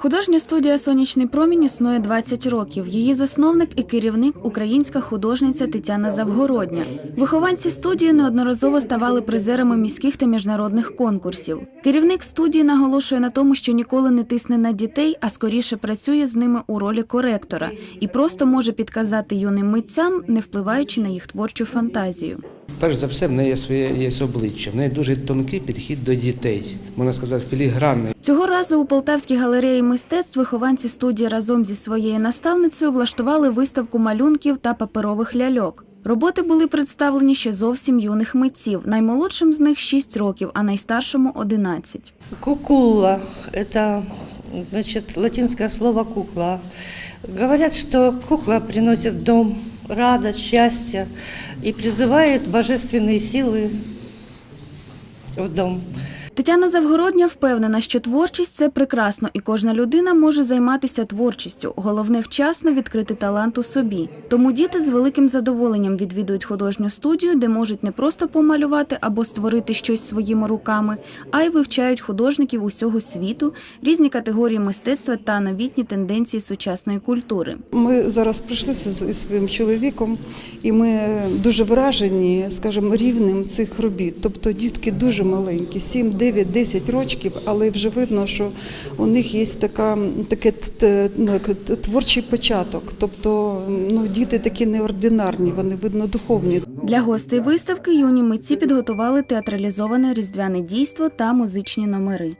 Художня студія Сонячний промінь існує 20 років. Її засновник і керівник українська художниця Тетяна Завгородня. Вихованці студії неодноразово ставали призерами міських та міжнародних конкурсів. Керівник студії наголошує на тому, що ніколи не тисне на дітей, а скоріше працює з ними у ролі коректора і просто може підказати юним митцям, не впливаючи на їх творчу фантазію. Перш за все, в неї є своє є обличчя, в неї дуже тонкий підхід до дітей, можна сказати, філігранний. Цього разу у Полтавській галереї мистецтв вихованці студії разом зі своєю наставницею влаштували виставку малюнків та паперових ляльок. Роботи були представлені ще зовсім юних митців. Наймолодшим з них 6 років, а найстаршому 11. Кукула – это значит, латинское слово «кукла». Говорят, что кукла приносит в дом радость, счастье и призывает божественные силы в дом. Тетяна Завгородня впевнена, що творчість це прекрасно, і кожна людина може займатися творчістю. Головне вчасно відкрити талант у собі. Тому діти з великим задоволенням відвідують художню студію, де можуть не просто помалювати або створити щось своїми руками, а й вивчають художників усього світу, різні категорії мистецтва та новітні тенденції сучасної культури. Ми зараз прийшли зі своїм чоловіком, і ми дуже вражені, скажімо, рівнем цих робіт. Тобто дітки дуже маленькі, 7, 9, 10 років, але вже видно, що у них є така, таке ну, творчий початок. Тобто ну, діти такі неординарні, вони видно духовні. Для гостей виставки юні митці підготували театралізоване різдвяне дійство та музичні номери.